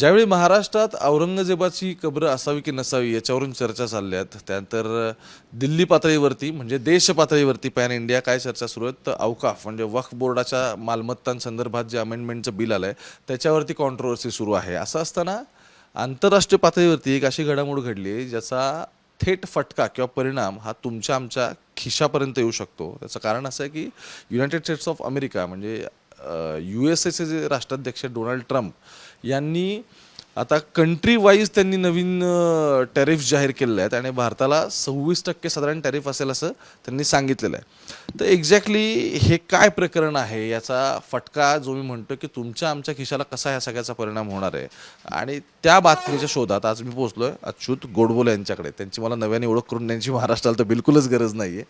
ज्यावेळी महाराष्ट्रात औरंगजेबाची कब्र असावी की नसावी याच्यावरून चर्चा चालल्यात त्यानंतर दिल्ली पातळीवरती म्हणजे देश पातळीवरती पॅन इंडिया काय चर्चा सुरू आहेत तर अवकाफ म्हणजे वक्फ बोर्डाच्या मालमत्तांसंदर्भात जे अमेंडमेंटचं बिल आलं आहे त्याच्यावरती कॉन्ट्रोवर्सी सुरू आहे. असं असताना आंतरराष्ट्रीय पातळीवरती एक अशी घडामोड घडली ज्याचा थेट फटका किंवा परिणाम हा तुमच्या आमच्या खिशापर्यंत येऊ शकतो. त्याचं कारण असं आहे की युनायटेड स्टेट्स ऑफ अमेरिका म्हणजे यू एस एचे जे राष्ट्राध्यक्ष डोनाल्ड ट्रम्प यांनी आता कंट्री वाईज त्यांनी नवीन टॅरिफ जाहीर केलेले आहेत आणि भारताला सव्वीस टक्के साधारण टॅरिफ असेल असं त्यांनी सांगितलेलं आहे. तर एक्झॅक्टली हे काय प्रकरण आहे याचा फटका जो मी म्हणतो की तुमच्या आमच्या खिशाला कसा ह्या सगळ्याचा परिणाम होणार आहे? आणि त्या बातमीच्या शोधात आज मी पोहोचलोय अच्युत गोडबोले यांच्याकडे. त्यांची मला नव्याने ओळख करून त्यांची महाराष्ट्राला तर बिलकुलच गरज नाही आहे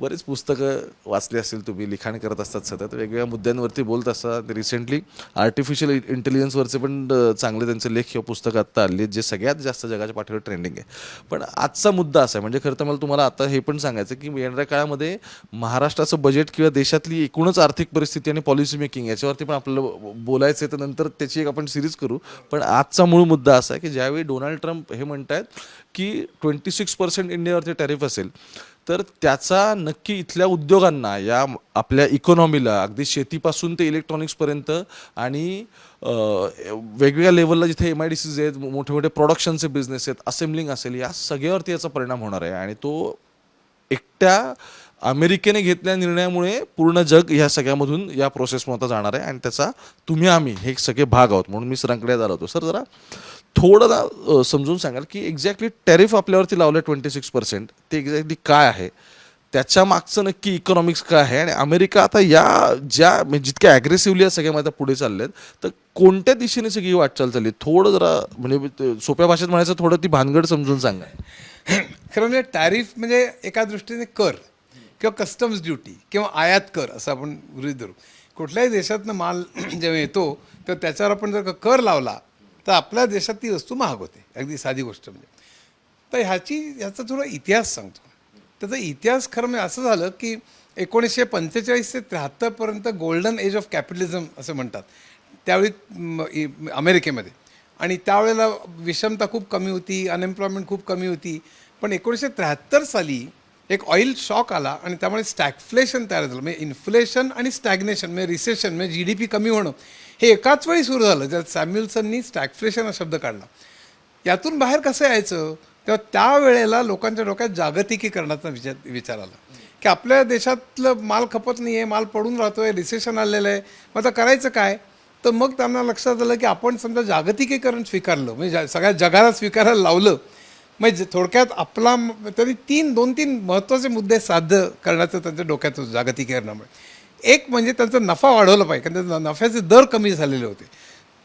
बरीच पुस्तकं वाचली असतील तुम्ही लिखाण करत असतात सतत. वेगवेगळ्या मुद्द्यांवरती बोलत असतात. रिसेंटली आर्टिफिशियल इंटेलिजन्सवरचे पण चांगले त्यांचे लेख किंवा पुस्तकं आत्ता आली आहेत जे सगळ्यात जास्त जगाच्या पाठीवर ट्रेंडिंग आहे. पण आजचा मुद्दा असा आहे म्हणजे खरं तर मला तुम्हाला आता हे पण सांगायचं की येणाऱ्या काळामध्ये महाराष्ट्राचं बजेट किंवा देशातली एकूणच आर्थिक परिस्थिती आणि पॉलिसी मेकिंग याच्यावरती पण आपल्याला बोलायचं आहे तर नंतर त्याची एक आपण सिरीज करू. पण आजचा मूळ मुद्दा असा आहे की ज्यावेळी डोनाल्ड ट्रम्प हे म्हणतायत की ट्वेंटी सिक्स पर्सेंट इंडियावरती टॅरिफ असेल तर त्याचा नक्की इथल्या उद्योगांना या आपल्या इकॉनॉमीला अगदी शेतीपासून ते इलेक्ट्रॉनिक्सपर्यंत आणि वेगवेगळ्या लेवलला जिथे एम आय डी सीज आहेत मोठे मोठे प्रोडक्शनचे बिझनेस आहेत असेंब्लिंग असेल या सगळ्यावरती याचा परिणाम होणार आहे. आणि तो एकट्या अमेरिकेने घेतलेल्या निर्णयामुळे पूर्ण जग ह्या सगळ्यामधून या प्रोसेसमध्ये जाणार आहे. आणि त्याचा तुम्ही आम्ही हे सगळे भाग आहोत म्हणून मी सरांकडे आलो होतो. सर जरा थोडं समजून सांगाल की एक्झॅक्टली टॅरिफ आपल्यावरती लावलं ट्वेंटी सिक्स पर्सेंट ते एक्झॅक्टली काय आहे? त्याच्या मागचं नक्की इकॉनॉमिक्स काय आहे? आणि अमेरिका आता या ज्या म्हणजे जितक्या ॲग्रेसिव्हली या सगळ्या आता पुढे चालले आहेत तर कोणत्या दिशेने सगळी वाटचाल चालली? आहे? थोडं जरा म्हणजे सोप्या भाषेत म्हणायचं थोडं ती भानगड समजून सांगा. खरं म्हणजे टॅरिफ म्हणजे एका दृष्टीने कर. किंवा कस्टम्स ड्युटी किंवा आयात कर असं आपण गृहित धरू. कुठल्याही देशातनं माल जेव्हा येतो तर त्याच्यावर आपण जर का कर लावला तर आपल्या देशात ती वस्तू महाग होते. अगदी साधी गोष्ट म्हणजे. तर ह्याची ह्याचा थोडा इतिहास सांगतो. त्याचा इतिहास खरं म्हणजे असं झालं की एकोणीसशे पंचेचाळीस ते त्र्याहत्तरपर्यंत गोल्डन एज ऑफ कॅपिटलिझम असं म्हणतात. त्यावेळी अमेरिकेमध्ये. आणि त्यावेळेला विषमता खूप कमी होती अनएम्प्लॉयमेंट खूप कमी होती. पण एकोणीसशे त्र्याहत्तर साली एक ऑइल शॉक आला आणि त्यामुळे स्टॅगफ्लेशन तयार झालं. म्हणजे इन्फ्लेशन आणि स्टॅग्नेशन म्हणजे रिसेशन म्हणजे जी डी पी कमी होणं हे एकाच वेळी सुरू झालं. ज्यात सॅम्युल्सननी स्टॅगफ्लेशन हा शब्द काढला. यातून बाहेर कसं यायचं? तेव्हा त्यावेळेला लोकांच्या डोक्यात जागतिकीकरणाचा विचार विचार आला. की आपल्या देशातलं माल खपत नाही आहे माल पडून राहतो आहे रिसेशन आलेलं आहे. मग आता करायचं काय? तर मग त्यांना लक्षात आलं की आपण समजा जागतिकीकरण स्वीकारलं म्हणजे सगळ्या जगाला स्वीकारायला लावलं म्हणजे थोडक्यात आपला तरी तीन दोन तीन महत्त्वाचे मुद्दे साध्य करण्याचं त्यांच्या डोक्यात जागतिकीकरणामुळे एक म्हणजे त्यांचा नफा वाढवला पाहिजे कारण त्यांचा नफ्याचे दर कमी झालेले होते.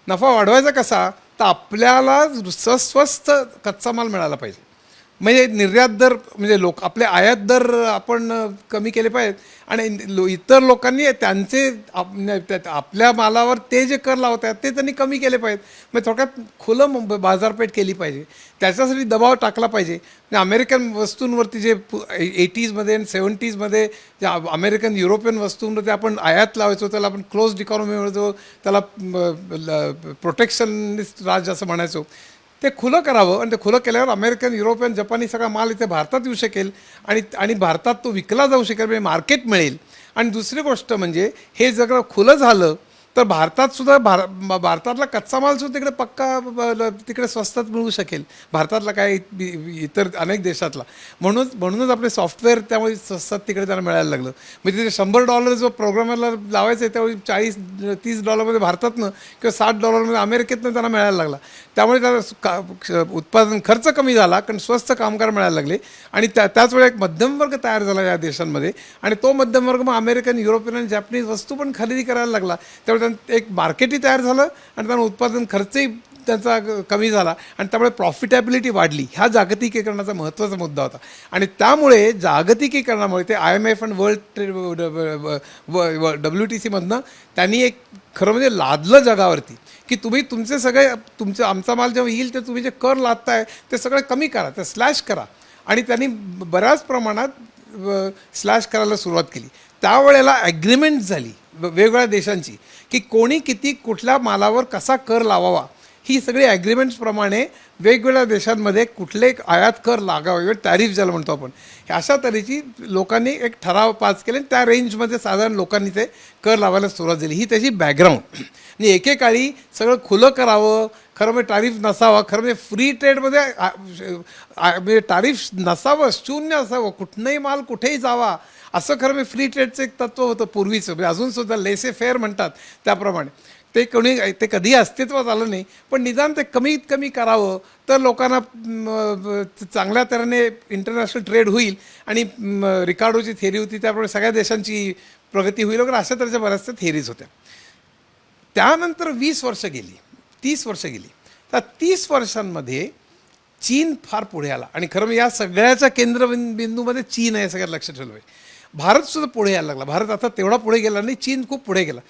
नफा वाढवायचा कसा? तर आपल्याला सस्वस्त स्वस्त कच्चा माल मिळाला पाहिजे. म्हणजे निर्यात दर म्हणजे लोक आपले आयात दर आपण कमी केले पाहिजेत. आणि लो इतर लोकांनी त्यांचे आप- त्या- आपल्या मालावर ते जे कर लावत आहेत ते त्यांनी कमी केले पाहिजेत. म्हणजे थोडक्यात खुलं बाजारपेठ केली पाहिजे. त्याच्यासाठी दबाव टाकला पाहिजे. म्हणजे अमेरिकन वस्तूंवरती जे एटीजमध्ये आणि सेवन्टीजमध्ये ज्या अमेरिकन युरोपियन वस्तूंवरती आपण आयात लावायचो त्याला आपण क्लोज इकॉनॉमी म्हणतो त्याला प्रोटेक्शनिस्ट राज असं म्हणायचो. ते खुलं करावं आणि ते खुलं केल्यावर अमेरिकन युरोपियन जपानी सगळा माल इथे भारतात येऊ शकेल आणि आणि भारतात तो विकला जाऊ शकेल म्हणजे मार्केट मिळेल. आणि दुसरी गोष्ट म्हणजे हे सगळं खुलं झालं तर भारतात सुद्धा भार भारतातला कच्चा माल सुद्धा तिकडे पक्का ब- ल- तिकडे स्वस्तात मिळू शकेल. भारतातला काय इतर अनेक देशातला. म्हणूनच म्हणूनच आपले सॉफ्टवेअर त्यामुळे स्वस्तात तिकडे त्यांना मिळायला लागलं. म्हणजे तिथे शंभर डॉलर जो प्रोग्रामरला लावायचं आहे त्यावेळी चाळीस तीस डॉलरमध्ये भारतातनं किंवा साठ डॉलरमध्ये अमेरिकेतनं त्यांना मिळायला लागला. त्यामुळे त्याला का क्ष- उत्पादन खर्च कमी झाला कारण स्वस्त कामगार मिळायला लागले. आणि त्या त्याच वेळी एक मध्यम वर्ग तयार झाला या देशांमध्ये. आणि तो मध्यम वर्ग मग अमेरिकन युरोपियन आणि जॅपनीज वस्तू पण खरेदी करायला लागला. त्यामुळे त्यांचं एक मार्केटही तयार झालं आणि त्यांना उत्पादन खर्चही त्यांचा कमी झाला आणि त्यामुळे प्रॉफिटॅबिलिटी वाढली. ह्या जागतिकीकरणाचा महत्त्वाचा मुद्दा होता. आणि त्यामुळे जागतिकीकरणामुळे ते I M F and world trade W T सीमधनं त्यांनी एक खरं म्हणजे लादलं जगावरती की तुम्ही तुमचे सगळे तुमचं आमचा माल जेव्हा येईल ते तुम्ही जे कर लादताय ते सगळं कमी करा ते स्लॅश करा. आणि त्यांनी बऱ्याच प्रमाणात स्लॅश करायला सुरुवात केली. त्यावेळेला ॲग्रीमेंट झाली. वेगवेगळ्या देशांची की कोणी किती कुठल्या मालावर कसा कर लावावा ही सगळी ॲग्रीमेंट्सप्रमाणे वेगवेगळ्या देशांमध्ये कुठले आयात कर लागावे टॅरिफ ज्याला म्हणतो आपण. अशा तऱ्हेची लोकांनी एक ठराव पास केले आणि त्या रेंजमध्ये साधारण लोकांनी ते कर लावायला सुरुवात झाली. ही त्याची बॅकग्राऊंड आणि एकेकाळी सगळं खुलं करावं खरं म्हणजे टॅरिफ नसावा खरं म्हणजे फ्री ट्रेडमध्ये म्हणजे टॅरिफ नसावं शून्य असावं कुठनंही माल कुठेही जावा असं खरं मी फ्री ट्रेडचं एक तत्व होतं पूर्वीचं. म्हणजे अजूनसुद्धा लेसे फेअर म्हणतात त्याप्रमाणे. ते कोणी ते कधी अस्तित्वात आलं नाही पण निदान ते कमीत कमी करावं तर लोकांना चांगल्या तऱ्हेने इंटरनॅशनल ट्रेड होईल आणि रिकार्डोची थेरी होती त्याप्रमाणे सगळ्या देशांची प्रगती होईल वगैरे अशा तऱ्हेच्या बऱ्याचशा थेरीज होत्या. त्यानंतर वीस वर्ष गेली तीस वर्ष गेली. तर तीस वर्षांमध्ये चीन फार पुढे आला. आणि खरं या सगळ्याच्या केंद्रबिंदूमध्ये चीन आहे सगळ्यात लक्षात ठेवलं पाहिजे. भारतसुद्धा पुढे यायला लागला. भारत आता तेवढा पुढे गेला नाही चीन खूप पुढे गेला.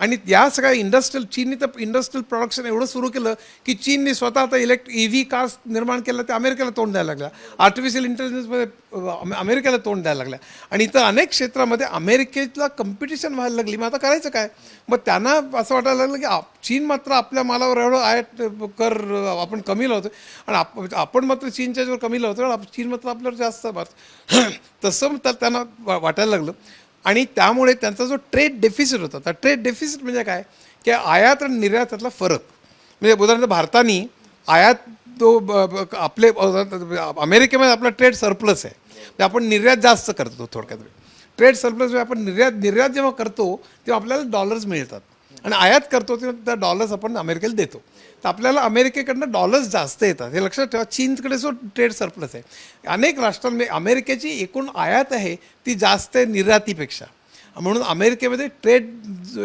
आणि या सगळ्या इंडस्ट्रियल चीननी तर इंडस्ट्रियल प्रोडक्शन एवढं सुरू केलं की चीनने स्वतः आता इलेक्ट ई व्ही कार्स निर्माण केलं ते अमेरिकेला तोंड द्यायला लागल्या. आर्टिफिशियल इंटेलिजन्समध्ये अमेरिकेला तोंड द्यायला लागल्या. आणि इतर अनेक क्षेत्रामध्ये अमेरिकेला कम्पिटिशन व्हायला लागली. मग आता करायचं काय? मग त्यांना असं वाटायला लागलं की आप- चीन मात्र आपल्या मालावर एवढं आयात कर आपण कमी लावतो आणि आप म्हणजे आपण मात्र चीनच्या याच्यावर कमी लावतो आणि चीन मात्र आपल्यावर जास्त मारतो तसं तर त्यांना वा- वाटायला लागलं. आणि त्यामुळे त्यांचा जो ट्रेड डेफिसिट होता तर ट्रेड डेफिसिट म्हणजे काय? की आयात आणि निर्यातातला फरक. म्हणजे उदाहरणार्थ भारताने आयात तो ब- ब- आपले अमेरिकेमध्ये आपला ट्रेड सरप्लस आहे. म्हणजे आपण निर्यात जास्त करतो थोडक्यात. ट्रेड सरप्लस म्हणजे आपण निर्यात निर्यात जेव्हा करतो तेव्हा आपल्याला डॉलर्स मिळतात. आणि आयात करतो तेव्हा त्या डॉलर्स आपण अमेरिकेला देतो. तर आपल्याला अमेरिकेकडनं डॉलर्स जास्त येतात. हे लक्षात ठेवा चीनकडे जो ट्रेड सरप्लस आहे. अनेक राष्ट्रांमध्ये अमेरिकेची एकूण आयात आहे ती जास्त आहे निर्यातीपेक्षा म्हणून अमेरिकेमध्ये ट्रेड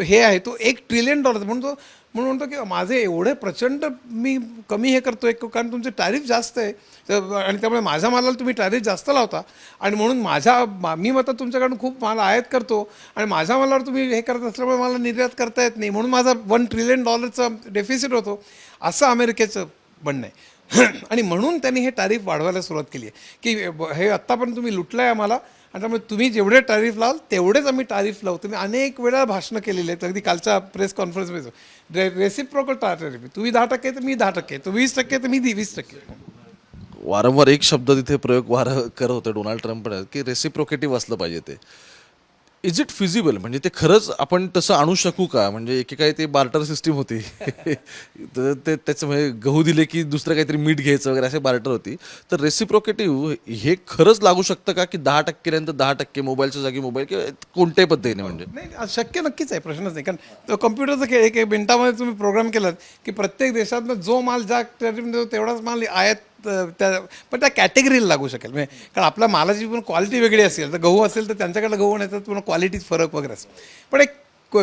हे आहे तो एक ट्रिलियन डॉलर म्हणून तो म्हणून म्हणतो की माझे एवढे प्रचंड मी कमी हे करतो एक कारण तुमचे टॅरिफ जास्त आहे. तर- आणि त्यामुळे माझ्या मालाला तुम्ही टॅरिफ जास्त लावता. आणि म्हणून माझ्या मा- मी मात्र तुमच्याकडून खूप माल आयात करतो. आणि माझ्या मालावर तुम्ही हे करत असल्यामुळे मला निर्यात करता येत नाही. म्हणून माझा वन ट्रिलियन डॉलरचा डेफिसिट होतो. असं अमेरिकेचं म्हणणं आहे. आणि म्हणून त्यांनी हे टॅरिफ वाढवायला सुरुवात केली आहे. की हे आत्तापर्यंत तुम्ही लुटलं आहे आम्हाला. आणि त्यामुळे तुम्ही जेवढे टॅरिफ लावाल तेवढेच आम्ही टॅरिफ लावतो तुम्ही अनेक वेळा भाषणं केलेली आहेत. अगदी कालच्या प्रेस कॉन्फरन्समध्ये रे रेसिप्रोकल टॅरिफ तुम्ही दहा टक्के तर मी दहा टक्के. तर वीस टक्के तर मी वीस टक्के. वारंवार एक शब्द तिथे प्रयोग वार करत होते डोनाल्ड ट्रम्प की रेसिप्रोकेटिव्ह असलं पाहिजे ते. इज इट फिजिबल म्हणजे ते खरंच आपण तसं आणू शकू का? म्हणजे एकेकाळी ते बार्टर सिस्टीम होती. तर ते त्याचं म्हणजे गहू दिले की दुसरं काहीतरी मीठ घ्यायचं वगैरे असे बार्टर होती. तर रेसिप्रोकेटिव्ह हे खरंच लागू शकतं का? की दहा टक्केनंतर दहा टक्के मोबाईलच्या जागी मोबाईल किंवा कोणत्याही पद्धतीने म्हणजे? नाही शक्य नक्कीच आहे प्रश्नच नाही. कारण तो कम्प्युटरचा खेळ एक मिनिटामध्ये तुम्ही प्रोग्राम केलात की प्रत्येक देशातनं जो माल ज्या तेवढाच माल आयात त्या पण त्या कॅटेगरीला लागू शकेल. म्हणजे कारण आपल्या मालाची पण क्वालिटी वेगळी असेल तर गहू असेल तर त्यांच्याकडे गहू नाही तर पुन्हा क्वालिटीत फरक वगैरे असेल पण एक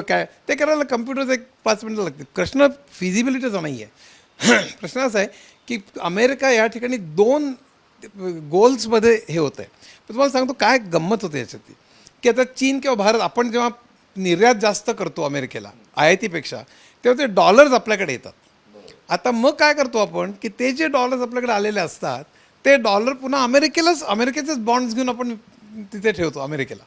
काय ते करायला कम्प्युटरचं एक पाच मिनटं लागते प्रश्न फिजिबिलिटीचा नाही आहे प्रश्न असा आहे की अमेरिका या ठिकाणी दोन गोल्समध्ये हे होतं आहे तुम्हाला सांगतो काय गंमत होते याच्यात की आता चीन किंवा भारत आपण जेव्हा निर्यात जास्त करतो अमेरिकेला आयातीपेक्षा तेव्हा ते डॉलर्स आपल्याकडे येतात. आता मग काय करतो आपण की ते जे डॉलर्स आपल्याकडे आलेले असतात ते डॉलर पुन्हा अमेरिकेलाच अमेरिकेचेच बॉन्ड्स घेऊन आपण तिथे ठेवतो अमेरिकेला.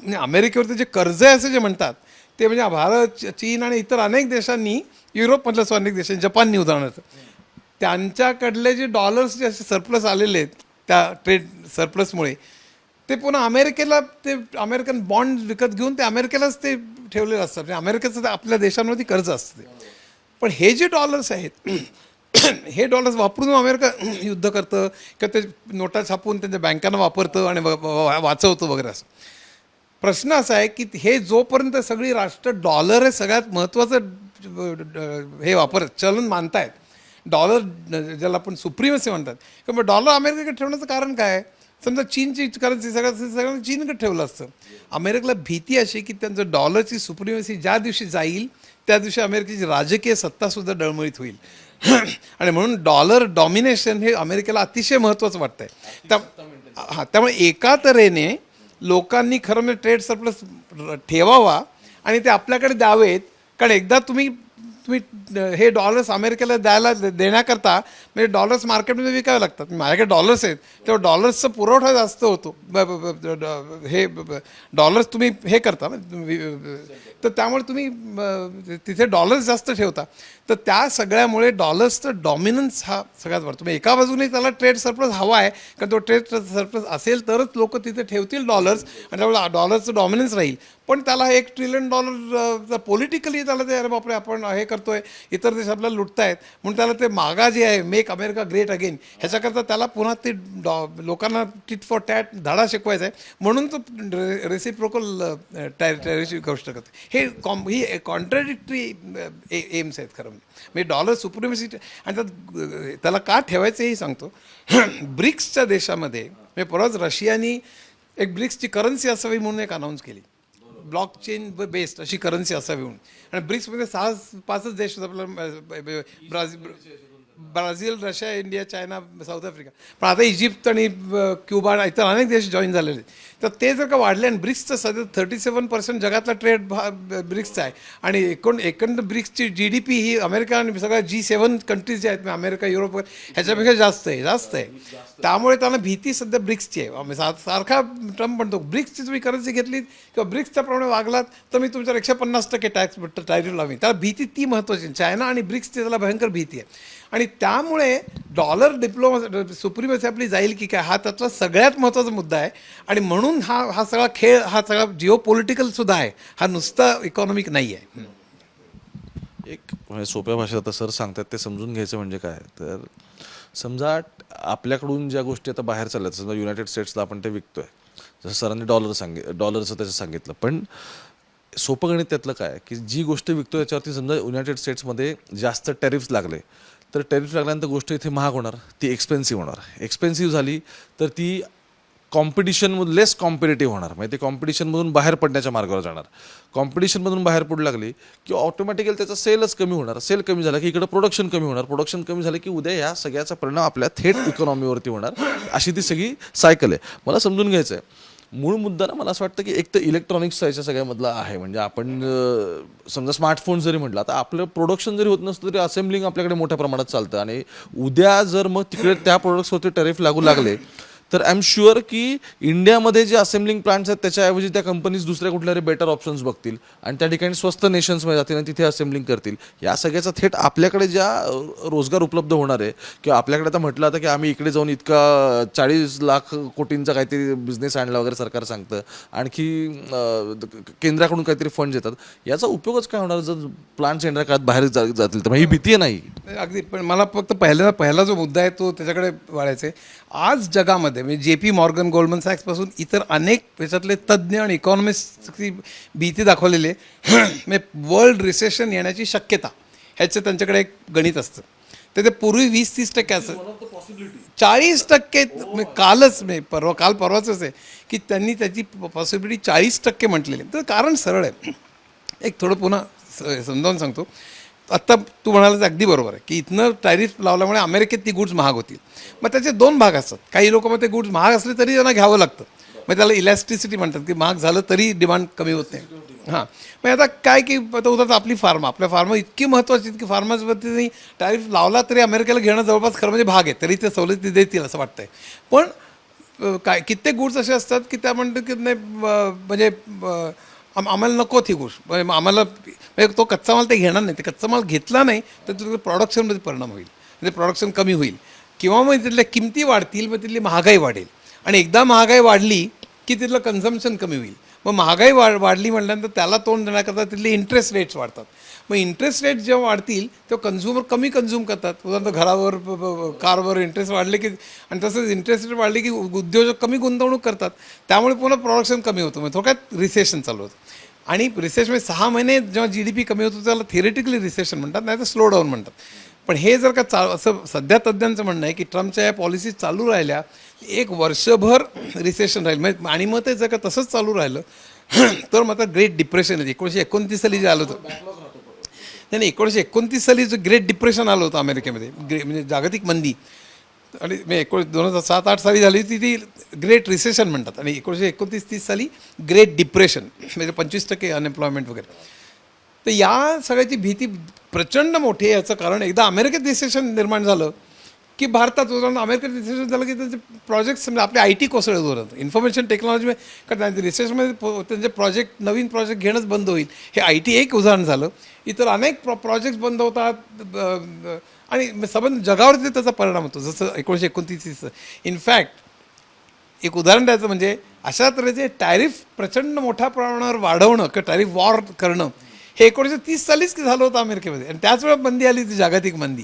म्हणजे अमेरिकेवरती जे कर्ज आहे असं जे म्हणतात ते म्हणजे भारत चीन आणि इतर अनेक देशांनी युरोपमधल्या सो अनेक देशांनी जपाननी उदाहरणार्थ. त्यांच्याकडले जे डॉलर्स जे असे सरप्लस आलेले आहेत त्या ट्रेड सरप्लसमुळे ते पुन्हा अमेरिकेला ते अमेरिकन बॉन्ड विकत घेऊन ते अमेरिकेलाच ते ठेवलेलं असतं. म्हणजे अमेरिकेचं ते आपल्या देशांवरती कर्ज असतं ते. पण हे जे डॉलर्स आहेत हे डॉलर्स वापरून अमेरिका युद्ध करतं किंवा ते नोटा छापून त्यांच्या बँकांना वापरतं आणि व- वाचवतं वगैरे असं प्रश्न असा आहे की हे जोपर्यंत सगळी राष्ट्र डॉलर हे सगळ्यात महत्त्वाचं हे वापर चलन मानतायत डॉलर ज्याला आपण सुप्रिमसी म्हणतात किंवा डॉलर अमेरिकेकडे ठेवण्याचं कारण काय आहे? समजा चीनची करन्सी सगळं सगळ्यांना चीनकडे ठेवलं असतं अमेरिकेला भीती अशी की त्यांचं डॉलरची सुप्रिमसी ज्या दिवशी जाईल त्या दिवशी अमेरिकेची राजकीय सत्तासुद्धा डळमळीत होईल. आणि म्हणून डॉलर डॉमिनेशन हे अमेरिकेला अतिशय महत्त्वाचं वाटतं आहे त्या हां त्यामुळे एका तऱ्हेने लोकांनी खरं म्हणजे ट्रेड सरप्लस ठेवावा आणि ते आपल्याकडे द्यावेत. कारण एकदा तुम्ही तुम्ही हे डॉलर्स अमेरिकेला द्यायला देण्याकरता म्हणजे डॉलर्स मार्केटमध्ये विकावे लागतात. माझ्याकडे डॉलर्स आहेत. तेव्हा डॉलर्सचा पुरवठा जास्त होतो. ब- हे डॉलर्स तुम्ही हे करता. ना, तर त्यामुळे तुम्ही तिथे डॉलर्स जास्त ठेवता. तर त्या सगळ्यामुळे डॉलर्सचं डॉमिनन्स हा सगळ्यात वाढतो. म्हणजे एका बाजूने त्याला ट्रेड सरप्लस हवा आहे कारण तो ट्रेड सरप्लस असेल तरच लोक तिथे ठेवतील डॉलर्स आणि त्यामुळे डॉलर्सचं डॉमिनन्स राहील. पण त्याला एक ट्रिलियन डॉलर पॉलिटिकली त्याला ते अरे बापरे आपण हे करतोय इतर देश आपल्याला लुटतायत म्हणून त्याला ते मागा जे आहे मेक अमेरिका ग्रेट अगेन ह्याच्याकरता त्याला पुन्हा ते डॉ लोकांना टिट फॉर टॅट धडा शिकवायचा आहे म्हणून तो रेसिप्रोकल टॅरिटरी करू शकत हे कॉम ही कॉन्ट्रॅडिक्टरी एम्स आहेत खरं म्हणजे. म्हणजे डॉलर सुप्रिमेसी आणि त्यात त्याला का ठेवायचं हेही सांगतो. ब्रिक्सच्या देशामध्ये म्हणजे परत रशियानी एक ब्रिक्सची करन्सी असावी म्हणून एक अनाऊन्स केली. ब्लॉक चेन बेस्ड अशी करन्सी असावी म्हणून. आणि ब्रिक्समध्ये सहा पाचच देश आपल्याला Brazil Brazil Russia India China South Africa. पण आता इजिप्त आणि क्युबा आणि इतर अनेक देश जॉईन झालेले आहेत. तर ते जर का वाढले आणि ब्रिक्सचं सध्या थर्टी सेवन पर्सेंट जगातला ट्रेड भा ब्रिक्सचा आहे. आणि एकूण एकंदर ब्रिक्सची जी डी पी ही अमेरिका आणि सगळ्या जी सेवन कंट्रीज जे आहेत म्हणजे अमेरिका युरोप ह्याच्यापेक्षा जास्त आहे जास्त आहे. त्यामुळे त्यांना भीती सध्या ब्रिक्सची आहे. म्हणजे सा- सारखा ट्रम्प म्हणतो ब्रिक्सची तुम्ही करन्सी घेतली किंवा ब्रिक्सच्याप्रमाणे वागलात तर मी तुमच्यावर एकशे पन्नास टक्के टॅक्स टॅरिफ लावीन. त्याला भीती ती महत्त्वाची चायना आणि ब्रिक्सची त्याला भयंकर भीती आहे. आणि त्यामुळे डॉलर डिप्लोमा सुप्रिमसी आपली जाईल की काय हा त्यातला सगळ्यात महत्त्वाचा मुद्दा आहे. आणि म्हणून हा हा सगळा खेळ हा सगळा जिओ सुद्धा आहे. हा नुसता इकॉनॉमिक नाही आहे. एक म्हणजे सोप्या भाषेत आता सर सांगतात ते समजून घ्यायचं म्हणजे काय? तर समजा आपल्याकडून ज्या गोष्टी आता बाहेर चालल्यात समजा युनायटेड स्टेट्सला आपण ते विकतोय. जसं सरांनी डॉलर सांगित डॉलरचं त्याचं सांगितलं. पण सोपं गणित त्यातलं काय की जी गोष्ट विकतो याच्यावरती समजा युनायटेड स्टेट्समध्ये जास्त टॅरिफ्स लागले तर टॅरिफ लागल्यानंतर गोष्ट इथे महाग होणार ती एक्सपेन्सिव्ह होणार. एक्सपेन्सिव्ह झाली तर ती कॉम्पिटिशनमधून लेस कॉम्पिटेटिव्ह होणार. म्हणजे ते कॉम्पिटिशनमधून बाहेर पडण्याच्या मार्गावर जाणार. कॉम्पिटिशनमधून बाहेर पडू लागली की ऑटोमॅटिकली त्याचा सेलच कमी होणार. सेल कमी झाला की इकडं प्रोडक्शन कमी होणार. प्रोडक्शन कमी झालं की उद्या या सगळ्याचा परिणाम आपल्या थेट इकॉनॉमीवरती होणार. अशी ती सगळी सायकल आहे. मला समजून घ्यायचं आहे मूळ मुद्दा ना मला असं वाटतं की एक तर इलेक्ट्रॉनिक्सचा याच्या सगळ्यामधला आहे. म्हणजे आपण समजा स्मार्टफोन जरी म्हटलं तर आपलं प्रोडक्शन जरी होत नसतं तरी असेंब्लिंग आपल्याकडे मोठ्या प्रमाणात चालतं. आणि उद्या जर मग तिकडे त्या प्रोडक्ट्सवरती टॅरिफ लागू लागले तर आय एम शुअर की इंडियामध्ये जे असेंब्लिंग प्लांट्स आहेत त्याच्याऐवजी त्या कंपनीज दुसऱ्या कुठल्या तरी बेटर ऑप्शन्स बघतील. आणि त्या ठिकाणी स्वस्त नेशन्समध्ये जातील आणि तिथे असेंब्लिंग करतील. या सगळ्याचा थेट आपल्याकडे ज्या रोजगार उपलब्ध होणार आहे किंवा आपल्याकडे आता म्हटलं आता की आम्ही इकडे जाऊन इतका चाळीस लाख कोटींचा काहीतरी बिझनेस आणला वगैरे सरकार सांगतं. आणखी केंद्राकडून काहीतरी फंड येतात. याचा उपयोगच काय होणार जर प्लांट्स येणाऱ्या काळात बाहेर जातील? तर मग ही भीती नाही अगदी. पण मला फक्त पहिला पहिला जो मुद्दा आहे तो त्याच्याकडे वाढायचा आहे. आज जगामध्ये म्हणजे जे पी मॉर्गन गोल्डमन सॅक्सपासून इतर अनेक याच्यातले तज्ज्ञ आणि इकॉनॉमिस्टची भीती दाखवलेली आहे. म्हणजे वर्ल्ड रिसेशन येण्याची शक्यता ह्याचं त्यांच्याकडे एक गणित असतं. तर ते पूर्वी वीस तीस टक्के असं. चाळीस टक्के म्हणजे कालच म्हणजे परवा काल परवाचंच आहे की त्यांनी त्याची पॉसिबिलिटी चाळीस टक्के म्हटलेली. तर कारण सरळ आहे. एक थोडं पुन्हा समजावून सांगतो. आत्ता तू म्हणालास अगदी बरोबर आहे की इथनं टॅरिफ लावल्यामुळे अमेरिकेत ती गुड्स महाग होतील. मग त्याचे दोन भाग असतात. काही लोक मग ते गुड्स महाग असले तरी त्यांना घ्यावं लागतं. मग त्याला इलॅस्टिसिटी म्हणतात की महाग झालं तरी डिमांड कमी होत नाही. हां. मग आता काय की आता उदाहरणार्थ आपली फार्मा आपल्या फार्मा इतकी महत्त्वाची की फार्मावरती टॅरिफ लावला तरी अमेरिकेला घेणं जवळपास खरं म्हणजे भाग आहे. तरी ते सवलती देतील असं वाटतंय. पण काय कित्येक गुड्स असे असतात की त्या म्हणतात की नाही म्हणजे आम- आम्हाला नको ती गोष्ट. म्हणजे मग आम्हाला म्हणजे तो कच्चा माल ते घेणार नाही. ते कच्चा माल घेतला नाही तर तुझं प्रॉडक्शनमध्ये परिणाम होईल. म्हणजे प्रॉडक्शन कमी होईल. किंवा मग तिथल्या किमती वाढतील मग तिथली महागाई वाढेल. आणि एकदा महागाई वाढली की तिथलं कन्झम्पन कमी होईल. मग महागाई वाढ वाढली म्हटल्यानंतर त्याला तोंड देण्याकरता तिथले इंटरेस्ट रेट्स वाढतात. मग इंटरेस्ट रेट जेव्हा वाढतील तेव्हा कन्झ्युमर कमी कन्झ्युम करतात. उदाहरणार्थ घरावर कारवर इंटरेस्ट वाढले की आणि तसंच इंटरेस्ट रेट वाढले की उद्योजक कमी गुंतवणूक करतात. त्यामुळे पुन्हा प्रोडक्शन कमी होतं. म्हणजे थोडक्यात रिसेशन चालू होतं. आणि रिसेशन म्हणजे सहा महिने जेव्हा जी डी पी कमी होतो त्याला थिरेटिकली रिसेशन म्हणतात नाही तर स्लो डाऊन म्हणतात. पण हे जर का चा असं सध्या तज्ज्ञांचं म्हणणं आहे की ट्रम्पच्या या पॉलिसी चालू राहिल्या एक वर्षभर रिसेशन राहील. म्हणजे आणि मग ते जर का तसंच चालू राहिलं तर मग आता ग्रेट डिप्रेशन आहे एकोणीसशे एकोणतीस साली जे आलं होतं. नाही एकोणीसशे एकोणतीस साली जो ग्रेट डिप्रेशन आलं होतं अमेरिकेमध्ये. ग्रे म्हणजे जागतिक मंदी. आणि म्हणजे एकोणीस दोन हजार सात आठ साली झाली ती ती ग्रेट रिसेशन म्हणतात. आणि एकोणीसशे एकोणतीस तीस साली ग्रेट डिप्रेशन म्हणजे पंचवीस टक्के अनएम्प्लॉयमेंट वगैरे. तर या सगळ्याची भीती प्रचंड मोठी आहे याचं कारण. एकदा अमेरिकेत रिसेशन निर्माण झालं की भारतात उदाहरण अमेरिकेत रिसेशन झालं की त्यांचे प्रोजेक्ट म्हणजे समजा आपले आय टी कोसळत उदाहरण इन्फॉर्मेशन टेक्नॉलॉजी कारण रिसेशनमध्ये त्यांचे प्रोजेक्ट नवीन प्रोजेक्ट घेणंच बंद होईल. हे आय टी एक उदाहरण झालं. इतर अनेक प्रो प्रोजेक्ट्स बंद होतात. आणि संबंध जगावरती त्याचा परिणाम होतो. जसं एकोणीसशे एकोणतीस इनफॅक्ट एक उदाहरण द्यायचं म्हणजे अशा तऱ्हेचे टॅरिफ प्रचंड मोठ्या प्रमाणावर वाढवणं किंवा टॅरिफ वॉर करणं हे एकोणीसशे तीस सालीच झालं होतं अमेरिकेमध्ये. आणि त्याच वेळेला मंदी आली ती जागतिक मंदी.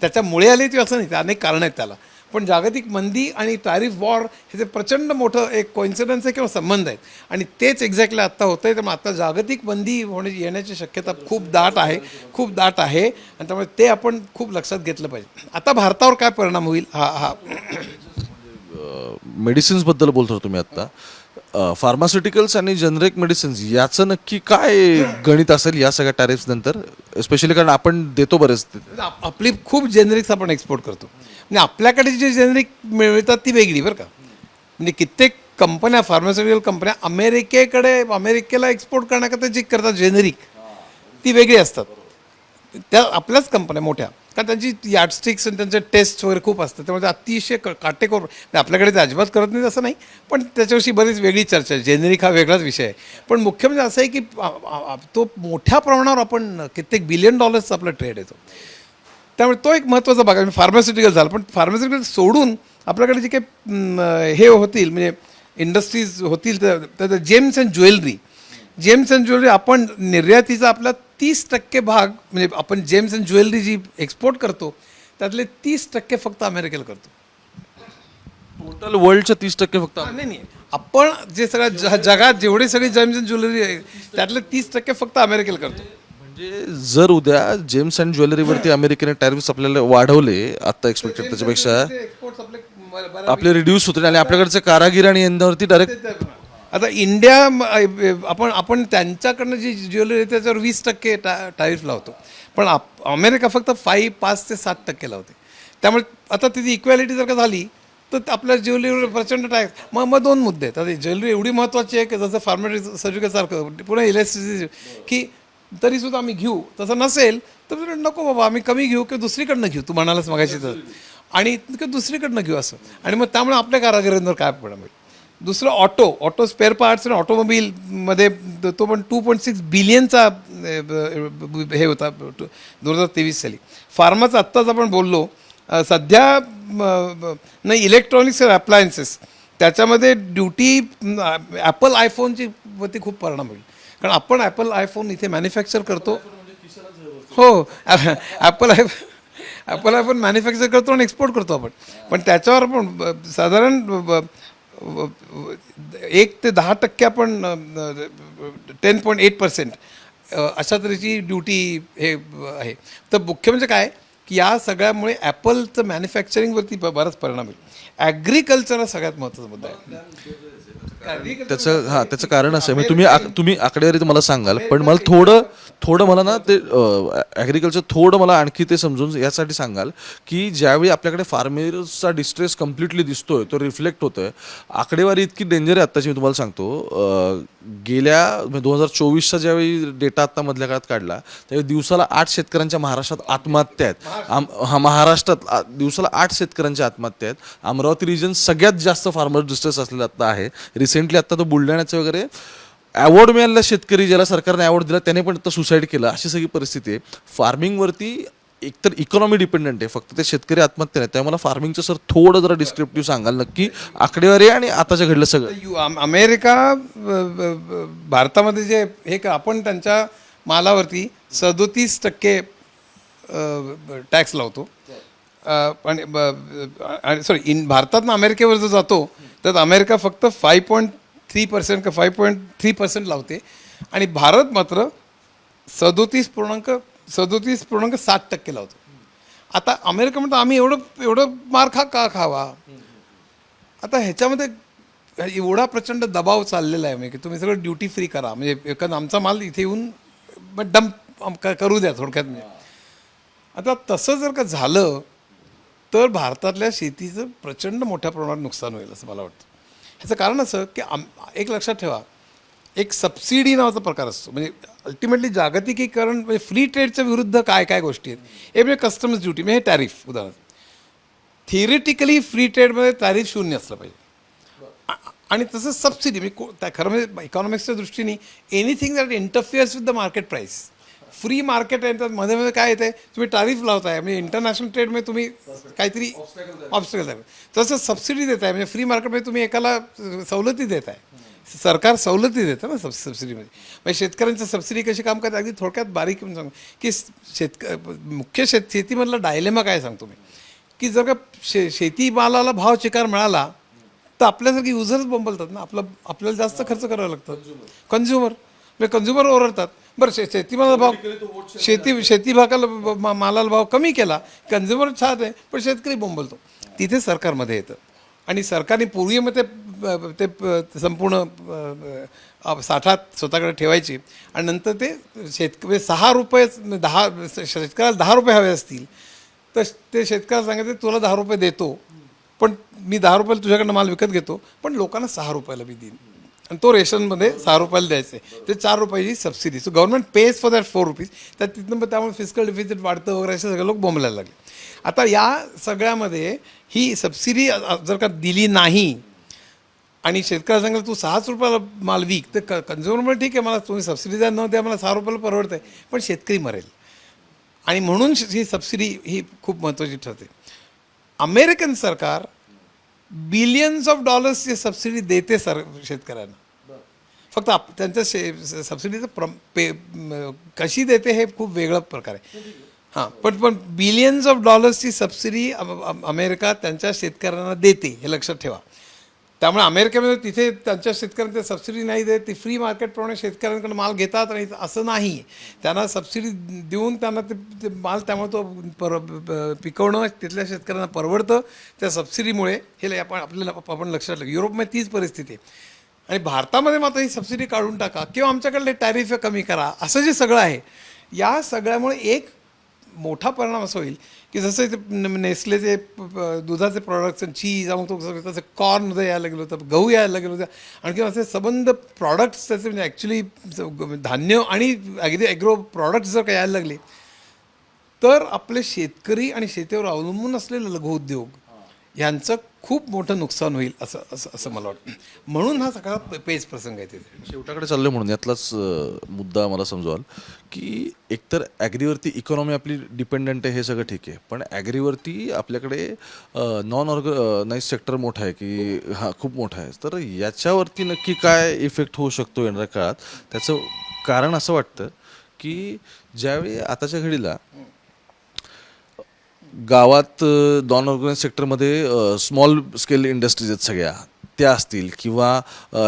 त्याच्यामुळे आली ती असं नाही ते अनेक कारणं आहेत त्याला. पण जागतिक मंदी आणि टॅरिफ वॉर हे जे प्रचंड मोठं एक कोइन्सिडन्स आहे किंवा संबंध आहेत. आणि तेच एक्झॅक्टली आत्ता होतं आहे त्यामुळे आत्ता जागतिक मंदी होण्याची येण्याची शक्यता खूप दाट आहे खूप दाट आहे. आणि त्यामुळे ते आपण खूप लक्षात घेतलं पाहिजे. आता भारतावर काय परिणाम होईल? हा हा. मेडिसिन्सबद्दल बोलतो तुम्ही आत्ता. फार्मास्युटिकल्स आणि जनरिक मेडिसिन्स याचं नक्की काय गणित असेल या सगळ्या टॅरिफ्स नंतर? स्पेशली कारण आपण देतो बरेच. आप- आपली खूप जेनरिक्स आपण एक्सपोर्ट करतो. म्हणजे आपल्याकडे जे जेनरिक मिळतात ती वेगळी बरं का? म्हणजे कित्येक कंपन्या फार्मास्युटिकल कंपन्या अमेरिकेकडे अमेरिकेला एक्सपोर्ट करण्याकरता जी करतात जेनरिक ती वेगळी असतात. त्या आपल्याच कंपन्या मोठ्या. कारण त्यांची यार्डस्टिक्स आणि त्यांचे टेस्ट वगैरे खूप असतात. त्यामुळे ते अतिशय क- काटेकोर म्हणजे आपल्याकडे ते अजिबात करत नाही असं नाही पण त्याच्याविषयी बरीच वेगळी चर्चा आहे. जेनेरिक हा वेगळाच विषय आहे. पण मुख्य म्हणजे असं आहे की तो मोठ्या प्रमाणावर आपण कित्येक बिलियन डॉलर्सचा आपला ट्रेड येतो. त्यामुळे तो एक महत्त्वाचा भाग आहे. म्हणजे फार्मास्युटिकल झाला पण फार्मास्युटिकल सोडून आपल्याकडे जे काही हे होतील म्हणजे इंडस्ट्रीज होतील तर तर gems and jewellery gems and jewellery आपण निर्यातीचा आपला तीस टक्के भाग म्हणजे आपण जेम्स अँड ज्वेलरी जी एक्सपोर्ट करतो त्यातले तीस टक्के फक्त अमेरिकेला करतो. टोटल वर्ल्डच्या तीस टक्के फक्त नाही नाही. आपण जे सगळ्या जगात जेवढे सगळे जेम्स अँड ज्वेलरी आहे त्यातले तीस टक्के फक्त अमेरिकेला करतो. म्हणजे जर उद्या जेम्स अँड ज्वेलरीवरती अमेरिकेने टॅरिफ्स आपल्याला वाढवले आता एक्सपेक्टेड त्याच्यापेक्षा आपले रिड्यूस होतील आणि आपल्याकडचे कारागीर आणि यांच्यावरती डायरेक्ट आता इंडिया आपण आपण त्यांच्याकडनं जी ज्वेलरी आहे त्याच्यावर वीस टक्के टा टॅरिफ लावतो. पण आप अमेरिका फक्त फाईव्ह पाच ते सात टक्के लावते. त्यामुळे आता तिची इक्वॅलिटी जर का झाली तर आपल्या ज्वेलरीवर प्रचंड टॅक्स मग मग दोन मुद्दे आहेत. आता ज्वेलरी एवढी महत्त्वाची आहे की जसं फार्मेटिक सर्टिफिकेटसारखं पुन्हा इलेक्ट्रिसिटी की तरीसुद्धा आम्ही घेऊ. तसं नसेल तर मी नको बाबा आम्ही कमी घेऊ किंवा दुसरीकडनं घेऊ. तू म्हणालास मागायची तर. आणि दुसरीकडनं घेऊ असं. आणि मग त्यामुळे आपल्या कारागिरांवर काय परिणाम होईल? दुसरं ऑटो ऑटो स्पेअर पार्ट्स आणि ऑटोमोबाईलमध्ये तो पण टू पॉईंट सिक्स बिलियनचा हे होता दोन हजार तेवीस साली. फार्माचं आत्ताच आपण बोललो सध्या नाही इलेक्ट्रॉनिक्स अप्लायन्सेस त्याच्यामध्ये ड्युटी ॲपल आयफोनची वरती खूप परिणाम होईल. कारण आपण ॲपल आयफोन इथे मॅन्युफॅक्चर करतो. हो Apple I Apple iPhone manufacture करतो आणि एक्सपोर्ट करतो आपण. पण त्याच्यावर आपण ब- साधारण एक ते दहा टक्के आपण टेन पॉईंट एट पर्सेंट अशा तऱ्हेची ड्युटी हे आहे. तर मुख्य म्हणजे काय? की या सगळ्यामुळे ॲपलचं मॅन्युफॅक्चरिंगवरती ब- बराच परिणाम होईल. ॲग्रिकल्चर हा सगळ्यात महत्त्वाचा मुद्दा आहे. त्याचं हा त्याचं कारण असं आहे. म्हणजे तुम्ही आक- तुम्ही आकडेवारी मला सांगाल पण मला थोडं थोडं मला ना ते ॲग्रिकल्चर थोडं मला आणखी ते समजून यासाठी सांगाल की ज्यावेळी आपल्याकडे फार्मर्सचा डिस्ट्रेस कम्प्लिटली दिसतोय तो रिफ्लेक्ट होतोय आकडेवारी इतकी डेंजर आहे आत्ताची मी तुम्हाला सांगतो. अं, गेल्या म्हणजे दोन हजार चोवीसचा ज्यावेळी डेटा आत्ता मधल्या काळात काढला त्यावेळी दिवसाला आठ शेतकऱ्यांच्या महाराष्ट्रात आत्महत्या आहेत. आम हा महाराष्ट्रात दिवसाला आठ शेतकऱ्यांच्या आत्महत्या आहेत. अमरावती रिजन सगळ्यात जास्त फार्मर डिस्ट्रेस असलेला आता आहे. रिसेंटली आता तो बुलढाण्याचं वगैरे अवॉर्ड मिळालेला शेतकरी ज्याला सरकारने अवॉर्ड दिला त्याने पण आता सुसाईड केलं अशी सगळी परिस्थिती आहे. फार्मिंगवरती एकतर इकॉनॉमी डिपेंडंट आहे फक्त ते शेतकरी आत्महत्या नाही. त्यामुळे मला फार्मिंगचं सर थोडं जरा डिस्क्रिप्टिव्ह सांगाल. नक्की आकडेवारी आणि आताच्या घडलं सगळं. यू अमेरिका भारतामध्ये जे हे क- आपण त्यांच्या मालावरती सदोतीस टक्के टॅक्स लावतो. अ, आणि सॉरी इन भारतातनं अमेरिकेवर जो जातो तर अमेरिका फक्त फाईव्ह पॉईंट थ्री पर्सेंट का फाईव्ह पॉईंट थ्री पर्सेंट लावते. आणि भारत मात्र सदोतीस पूर्णांक सदोतीस पूर्णांक सात टक्के लावतो. आता अमेरिकेमध्ये आम्ही एवढं एवढं मार खा का खावा? आता ह्याच्यामध्ये एवढा प्रचंड दबाव चाललेला आहे म्हणजे की तुम्ही सगळं ड्युटी फ्री करा. म्हणजे एखादा आमचा माल इथे येऊन डंप करू द्या थोडक्यात म्हणजे आता तसं जर का झालं तर भारतातल्या शेतीचं प्रचंड मोठ्या प्रमाणात नुकसान होईल असं मला वाटतं. ह्याचं कारण असं की आम एक लक्षात ठेवा एक सबसिडी नावाचा प्रकार असतो. म्हणजे अल्टिमेटली जागतिकीकरण म्हणजे फ्री ट्रेडच्या विरुद्ध काय काय गोष्टी आहेत हे म्हणजे कस्टम्स ड्युटी म्हणजे हे टॅरिफ उदाहरण. थिअरिटिकली फ्री ट्रेडमध्ये टॅरिफ शून्य असलं पाहिजे. आणि तसं सबसिडी म्हणजे को- त्या खरं म्हणजे इकॉनॉमिक्सच्या दृष्टीने anything that interferes with the market price free market आहे तर मध्ये मध्ये काय येते तुम्ही टॅरिफ लावताय म्हणजे इंटरनॅशनल ट्रेडमध्ये तुम्ही काहीतरी ऑब्स्टकल आहे. तसं सबसिडी देत आहे म्हणजे फ्री मार्केटमध्ये तुम्ही एकाला सवलती देत आहे सरकार सवलती देतं ना सब सबसिडीमध्ये म्हणजे शेतकऱ्यांचं सबसिडी कशी काम करते अगदी थोडक्यात बारीक सांग. की शेतक मुख्य शेत शेतीमधला डायलेमा काय सांगतो मी? की जर का शे शेतीमालाला भाव चिकार मिळाला तर आपल्यासारखे युजर्स बोंबलतात ना. आपलं आपल्याला जास्त खर्च करावा लागतं. कन्झ्युमर म्हणजे कन्झ्युमर ओरडतात. बरं शे शेतीमाला भाव शेती शेती भागाला मा- मालाला भाव कमी केला कन्झ्युमर छान आहे पण शेतकरी बोंबलतो. तिथे सरकारमध्ये येतं. आणि सरकारने पूर्वी मग ते ते प- संपूर्ण साठात स्वतःकडे ठेवायचे. आणि नंतर ते शेतक म्हणजे सहा रुपये म्हणजे दहा शेतकऱ्याला दहा रुपये हवे असतील. तर ते शेतकऱ्याला सांगायचे तुला दहा रुपये देतो. पण मी दहा रुपयाला तुझ्याकडनं माल विकत घेतो. पण लोकांना सहा रुपयाला मी देईन. आणि तो रेशनमध्ये सहा रुपयाला द्यायचे. ते चार रुपयाची subsidy so government pays for that four rupees तर तिथनं मग त्यामुळे फिजिकल डिफिसिट वाढतं वगैरे असे सगळे लोक बोंबलायला लागले. आता या सगळ्यामध्ये ही सबसिडी जर का दिली नाही आणि शेतकऱ्याला सांगितलं तू सहाच रुपयाला माल विक. तर क कन्झ्युमर ठीक आहे मला तुम्ही सबसिडी द्या न द्या मला सहा रुपयाला परवडतं आहे पण शेतकरी मरेल. आणि म्हणून श- ही सबसिडी ही खूप महत्त्वाची ठरते. अमेरिकन सरकार बिलियन्स ऑफ डॉलर्सची सबसिडी देते सर शेतकऱ्यांना. फक्त आप त्यांचं शे सबसिडीचं प्र पे कशी देते हे खूप वेगळं प्रकार आहे. हां पण पण बिलियन्स ऑफ डॉलर्सची सबसिडी अमेरिका त्यांच्या शेतकऱ्यांना देते हे लक्षात ठेवा. त्यामुळे अमेरिकेमध्ये तिथे त्यांच्या शेतकऱ्यांना सबसिडी नाही देत. ती फ्री मार्केटप्रमाणे शेतकऱ्यांकडे माल घेतात आणि असं नाही. त्यांना सबसिडी देऊन त्यांना ते ते माल त्यामुळे तो पर पिकवणं तिथल्या शेतकऱ्यांना परवडतं. त्या सबसिडीमुळे हे आपण आपल्याला आपण लक्षात लागलं युरोपमध्ये तीच परिस्थिती आहे. आणि भारतामध्ये मात्र ही सबसिडी काढून टाका किंवा आमच्याकडले टॅरिफ कमी करा. असं जे सगळं आहे या सगळ्यामुळे एक मोठा परिणाम असा होईल की जसं इथे नेस्लेचे नेसलेचे दुधाचे प्रॉडक्ट्स चीज अमुक तो तसं कॉर्न यायला गेलं होतं गहू यायला गेलो होतं. आणखी असे संबंध प्रॉडक्ट्स त्याचे म्हणजे ॲक्च्युली म्हणजे धान्य आणि अगदी ॲग्रो प्रॉडक्ट्स जर का यायला लागले तर आपले शेतकरी आणि शेतीवर अवलंबून असलेले लघुउद्योग यांचं खूप मोठं नुकसान होईल असं असं असं मला वाटतं. म्हणून हा सगळा पे- पेच प्रसंग आहे तिथे. शेवटाकडे चाललोय म्हणून यातलाच मुद्दा मला समजवाल की एकतर ॲग्रीवरती इकॉनॉमी आपली डिपेंडंट आहे हे सगळं ठीक आहे पण ॲग्रीवरती आपल्याकडे नॉन ऑर्गनाईज सेक्टर मोठा आहे की हां खूप मोठा आहे. तर याच्यावरती नक्की काय इफेक्ट होऊ शकतो येणाऱ्या काळात? त्याचं कारण असं वाटतं की ज्यावेळी आताच्या घडीला गावात नॉन ऑर्गनाईज सेक्टरमध्ये स्मॉल स्केल इंडस्ट्रीज आहेत सगळ्या. त्या असतील किंवा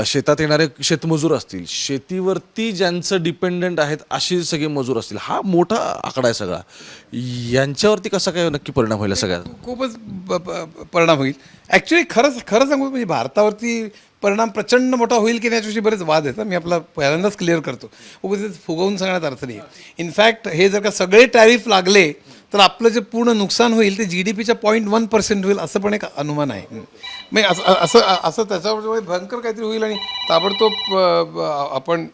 शेतात येणारे शेतमजूर असतील. शेतीवरती ज्यांचं डिपेंडंट आहेत अशी सगळे मजूर असतील. हा मोठा आकडा आहे सगळा. यांच्यावरती कसा काय नक्की परिणाम होईल सगळ्यात? खूपच ब- परिणाम होईल. ॲक्च्युली खरंच खरं सांगू म्हणजे भारतावरती परिणाम प्रचंड मोठा होईल की नाही याच्याविषयी बरेच वाद आहेत. मी आपला पहिल्यांदाच क्लिअर करतो. उगाच फुगवून सांगण्यात अर्थ नाही इनफॅक्ट हे जर का सगळे टॅरिफ लागले तर आपलं जे पूर्ण नुकसान होईल ते जी डी पीच्या पॉईंट वन पर्सेंट होईल असं पण एक अनुमान आहे. म्हणजे असं असं असं त्याच्यावर भयंकर काहीतरी होईल आणि ताबडतोब आपण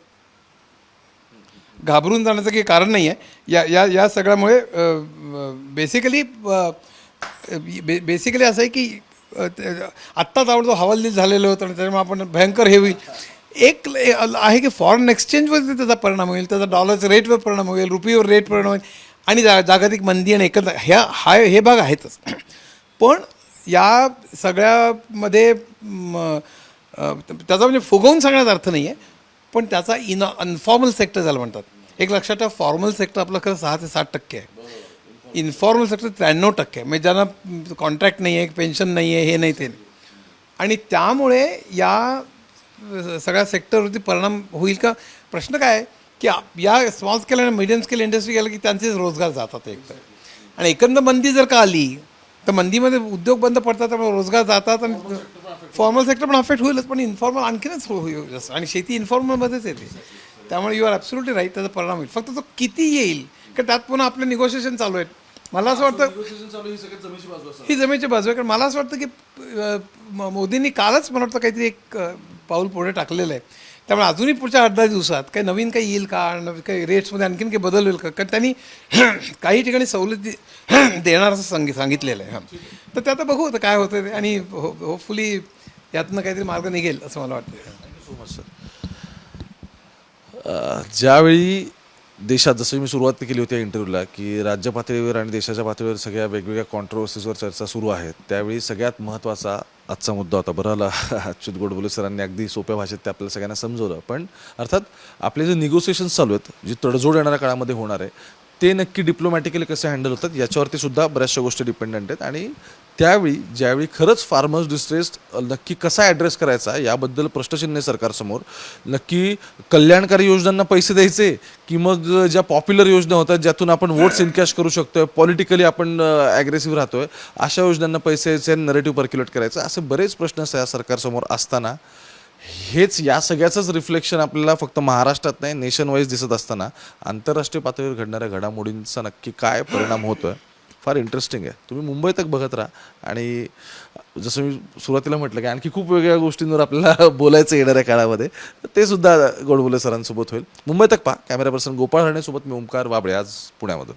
घाबरून जाण्याचं काही कारण नाही आहे या या या सगळ्यामुळे बेसिकली बेसिकली असं आहे की आत्ता ताबडतोब हवालदिल झालेलं होतं आणि त्याच्यामुळे आपण भयंकर हे होईल. एक आहे की फॉरेन एक्सचेंजवरती त्याचा परिणाम होईल त्याचा डॉलरच्या रेटवर परिणाम होईल रुपीवर रेट परिणाम होईल. आणि जा जागतिक मंदी आणि एकत्र ह्या हा हे भाग आहेतच. पण या सगळ्यामध्ये त्याचा म्हणजे फुगवून सांगण्याचा अर्थ नाही आहे पण त्याचा इन अनफॉर्मल सेक्टर ज्याला म्हणतात. एक लक्षात ठेवा फॉर्मल सेक्टर आपलं खरं सहा ते सात टक्के आहे. इन्फॉर्मल सेक्टर त्र्याण्णव टक्के आहे. म्हणजे ज्यांना कॉन्ट्रॅक्ट नाही आहे पेन्शन नाही आहे हे नाही ते नाही. आणि त्यामुळे या सगळ्या सेक्टरवरती परिणाम होईल का? प्रश्न काय आहे? की या स्मॉल स्केल आणि मिडियम स्केल इंडस्ट्री गेलं की त्यांचेच रोजगार जातात एकतर आणि एकंदर मंदी जर का आली तर मंदीमध्ये उद्योग बंद पडतात त्यामुळे रोजगार जातात आणि फॉर्मल सेक्टर पण अफेक्ट होईलच पण इन्फॉर्मल आणखीनच हो- होईल. जास्त. आणि शेती इन्फॉर्मलमध्येच येते. त्यामुळे यू आर ॲब्सोल्युटली राईट त्याचा परिणाम होईल. फक्त तो किती येईल का त्यात पुन्हा आपले निगोशिएशन चालू आहेत. मला असं वाटतं ही जमेची बाजू आहे कारण मला असं वाटतं की मोदींनी कालच मला वाटतं काहीतरी एक पाऊल पुढे टाकलेलं आहे. त्यामुळे अजूनही पुढच्या आठ दहा दिवसात काही नवीन काही येईल का? नवीन काही रेट्समध्ये आणखीन काही बदल होईल का? कारण त्यांनी काही ठिकाणी सवलती देणार असं सांगित सांगितलेलं आहे हां. तर ते आता बघू आता काय होतं ते आणि हो होपफुली यातनं काहीतरी मार्ग निघेल असं मला वाटतं सो मच सर ज्यावेळी देशात जसं मी सुरुवात केली होती या इंटरव्ह्यूला की राज्य पातळीवर आणि देशाच्या पातळीवर सगळ्या वेगवेगळ्या कॉन्ट्रोवर्सीजवर चर्चा सुरू आहेत त्यावेळी सगळ्यात महत्त्वाचा आजचा मुद्दा होता. बरं आला. अच्युत गोडबोले सरांनी अगदी सोप्या भाषेत ते आपल्याला सगळ्यांना समजवलं. पण अर्थात आपले जे निगोसिएशन्स चालू आहेत जी तडजोड येणाऱ्या काळामध्ये होणार आहे ते नक्की डिप्लोमॅटिकली कसे हँडल होतात याच्यावरती सुद्धा बऱ्याचशा गोष्टी डिपेंडंट आहेत. आणि त्यावेळी ज्यावेळी खरंच फार्मर्स डिस्ट्रेस नक्की कसा ॲड्रेस करायचा याबद्दल प्रश्नचिन्ह आहे सरकारसमोर. नक्की कल्याणकारी योजनांना पैसे द्यायचे की मग ज्या पॉप्युलर योजना होतात ज्यातून आपण वोट्स इनकॅश करू शकतोय पॉलिटिकली आपण ॲग्रेसिव्ह राहतोय अशा योजनांना पैसे द्यायचे नरेटिव्ह पर्क्युलेट करायचं असे बरेच प्रश्न या सरकारसमोर असताना हेच या सगळ्याचंच रिफ्लेक्शन आपल्याला फक्त महाराष्ट्रात नाही नेशन वाईज दिसत असताना आंतरराष्ट्रीय पातळीवर घडणाऱ्या घडामोडींचा नक्की काय परिणाम होतोय? फार इंटरेस्टिंग आहे. तुम्ही मुंबई तक बघत राहा. आणि जसं मी सुरुवातीला म्हटलं की आणखी खूप वेगळ्या गोष्टींवर आपल्याला बोलायचं येणाऱ्या काळामध्ये तर ते सुद्धा गोडबोले सरांसोबत होईल. मुंबई तक पहा. कॅमेरा पर्सन गोपाळ हरणेसोबत मी ओंकार वाबळे आज पुण्यामधून.